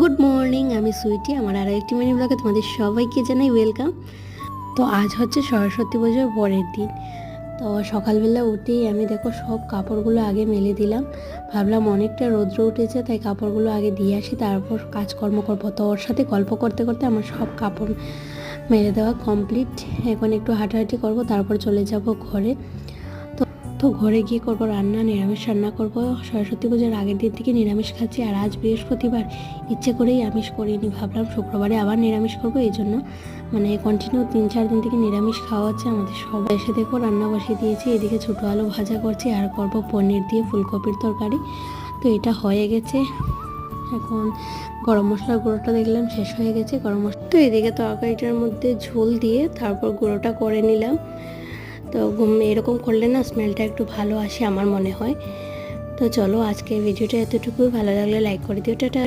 Good morning আমি সুইটি, আমার আরও একটি মিনি ব্লগে তোমাদের সবাইকে জানাই ওয়েলকাম তো আজ হচ্ছে সরস্বতী পুজোর পরের দিন। তো সকালবেলা উঠেই আমি দেখো সব কাপড়গুলো আগে মেলে দিলাম। ভাবলাম অনেকটা রৌদ্র উঠেছে, তাই কাপড়গুলো আগে দিয়ে আসি, তারপর কাজকর্ম করব। তো ওর সাথে গল্প করতে করতে আমার সব কাপড় মেলে দেওয়া কমপ্লিট এখন একটু হাঁটাহাঁটি করব, তারপর চলে যাব ঘরে। তো ঘরে গিয়ে করব রান্না, নিরামিষ রান্না করব। সরস্বতী পুজোর আগের দিন থেকে নিরামিষ খাচ্ছি আর আজ বৃহস্পতিবার। ইচ্ছে করেই আমিষ করিনি, ভাবলাম শুক্রবারে আবার নিরামিষ করব। এই জন্য মানে কন্টিনিউ তিন, চার দিন থেকে নিরামিষ খাওয়া হচ্ছে। আমাদের সবাই এসে দেখো রান্না বসিয়ে দিয়েছি। এদিকে ছোটো আলু ভাজা করছি আর করব পনির দিয়ে ফুলকপির তরকারি। তো এটা হয়ে গেছে। এখন গরম মশলার গুঁড়োটা দেখলাম, শেষ হয়ে গেছে গরম মশলা তো এদিকে তরকারিটার মধ্যে ঝোল দিয়ে তারপর গুঁড়োটা করে নিলাম। তো ঘুম এরকম করলে না স্মেলটা একটু ভালো আসে আমার মনে হয়। তো চলো আজকে ভিডিওটা এতটুকুই। ভালো লাগলে লাইক করে দিও। টাটা।